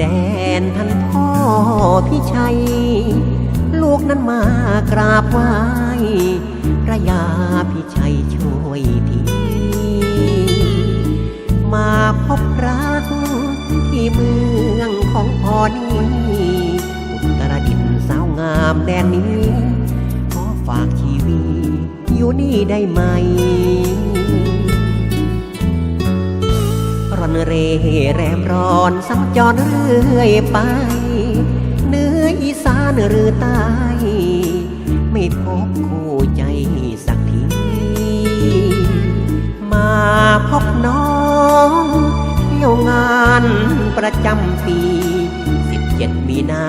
แดนท่านพ่อพี่ชัย ลูกนั้นมากราบไหว้พระยาพี่ชัยช่วยทีมาพบรักที่เมืองของพ่อนี้อุตรดิตถ์สาวงามแดนนี้ ขอฝากชีวิตอยู่นี่ได้ไหม เร่แรมร้อนสัญจรเรื่อยไป เนื้ออีสานหรือใต้ไม่พบคู่ใจสักที มาพบน้องเที่ยวงานประจำปี17มีนา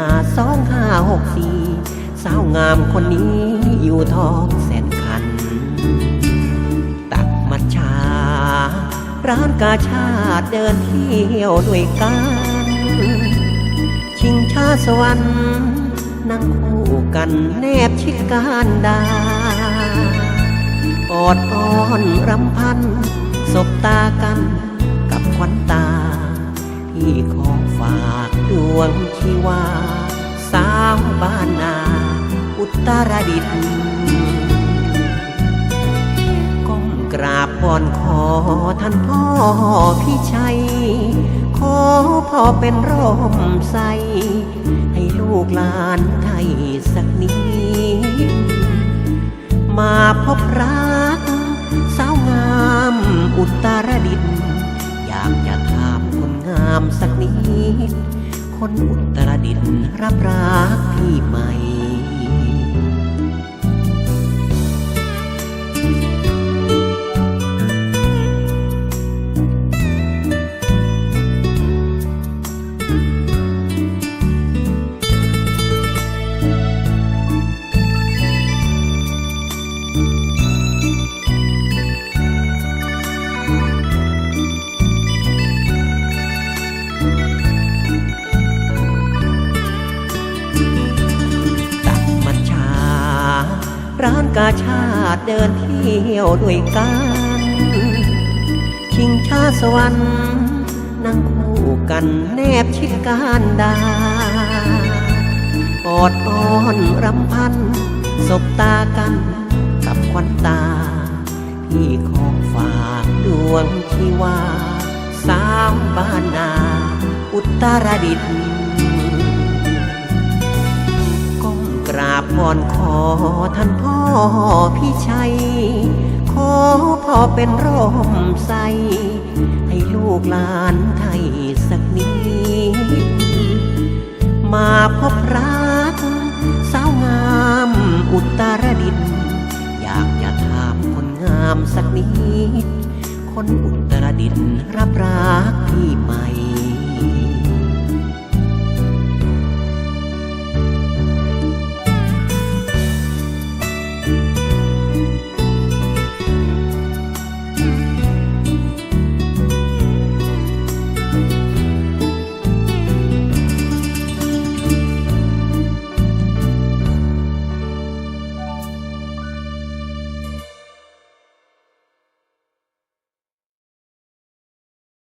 2564สาวงามคนนี้อยู่ท้องแสน ร้านกาชาติเดินเที่ยวด้วยกัน ชิงชาสวรรค์นั่งคู่กันแนบชิดการดาอดอ้อนรำพัน สบตากันกับควันตาที่ขอฝากดวงชีวา สาวบ้านนา อุตรดิตถ์ก้มกราบ ก่อนขอท่านพ่อพี่ชัย ขอพ่อเป็นร่มใส ให้ลูกหลานไทยสักนิดมาพบรักสาวงามอุตรดิตถ์อยากจะถามคนงามสักนิด คนอุตรดิตถ์รับรักพี่ไหม่ ร้านกาชาติเดินเที่ยวด้วยกัน ชิงชาสวรรค์นั่งคู่กันแนบชิดการดาออดอ้อนรำพัน สบตากันกับควันตาที่ขอฝากดวงชีวาสาวบ้านนา อุตรดิตถ์ วอนขอท่านพ่อพี่ชัย ขอพ่อเป็นร่มใส ให้ลูกหลานไทยสักนิด มาพบรัก สาวงามอุตรดิตถ์อยากจะถามคนงามสักนิด คนอุตรดิตถ์รับรักพี่ไหม่